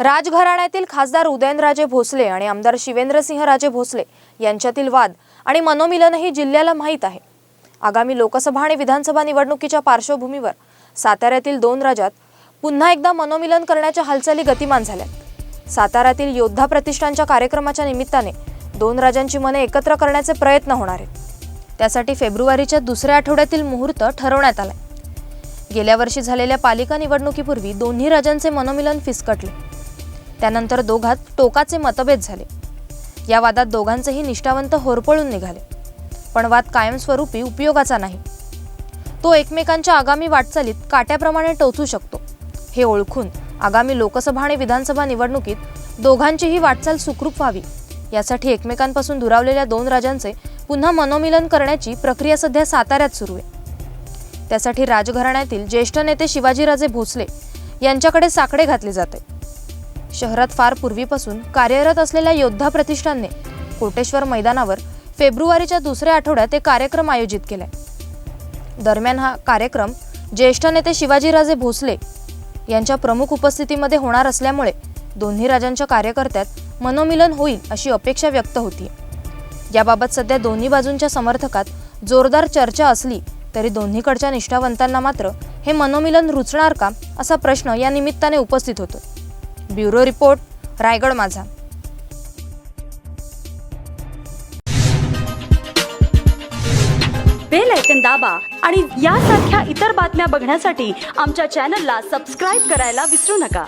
राजघराण्यातील खासदार उदयनराजे भोसले आणि आमदार शिवेंद्रसिंह राजे भोसले यांच्यातील वाद आणि मनोमिलनही जिल्ह्याला माहीत आहे. आगामी लोकसभा आणि विधानसभा निवडणुकीच्या पार्श्वभूमीवर साताऱ्यातील दोन राज्यात पुन्हा एकदा मनोमिलन करण्याच्या हालचाली गतिमान झाल्यात. साताऱ्यातील योद्धा प्रतिष्ठानच्या कार्यक्रमाच्या निमित्ताने दोन राजांची मने एकत्र करण्याचे प्रयत्न होणार आहेत. त्यासाठी फेब्रुवारीच्या दुसऱ्या आठवड्यातील मुहूर्त ठरवण्यात आलाय. गेल्या वर्षी झालेल्या पालिका निवडणुकीपूर्वी दोन्ही राजांचे मनोमिलन फिसकटले. त्यानंतर दोघात टोकाचे मतभेद झाले. या वादात दोघांचेही निष्ठावंत होरपळून निघाले. पण वाद कायमस्वरूपी उपयोगाचा नाही. तो एकमेकांच्या आगामी वाटचालीत काट्याप्रमाणे टोचू शकतो. हे ओळखून आगामी लोकसभा आणि विधानसभा निवडणुकीत दोघांचीही वाटचाल सुखरूप व्हावी. यासाठी एकमेकांपासून दुरावलेल्या दोन राजांचे पुन्हा मनोमिलन करण्याची प्रक्रिया सध्या साताऱ्यात सुरू आहे. त्यासाठी राजघराण्यातील ज्येष्ठ नेते शिवाजीराजे भोसले यांच्याकडे साकडे घातले जाते. शहरात फार पूर्वीपासून कार्यरत असलेल्या योद्धा प्रतिष्ठानने कोटेश्वर मैदानावर फेब्रुवारीच्या दुसऱ्या आठवड्यात एक कार्यक्रम आयोजित केलाय दरम्यान हा कार्यक्रम ज्येष्ठ नेते शिवाजीराजे भोसले यांच्या प्रमुख उपस्थितीमध्ये होणार असल्यामुळे दोन्ही राजांच्या कार्यकर्त्यात मनोमिलन होईल अशी अपेक्षा व्यक्त होती. याबाबत सध्या दोन्ही बाजूंच्या समर्थकात जोरदार चर्चा असली तरी दोन्हीकडच्या निष्ठावंतांना मात्र हे मनोमिलन रुचणार का असा प्रश्न या निमित्ताने उपस्थित होतो. ब्युरो रिपोर्ट रायगड माझा. बेल ऐकन दाबा आणि यासारख्या इतर बातम्या बघण्यासाठी आमच्या चॅनलला सबस्क्राईब करायला विसरू नका.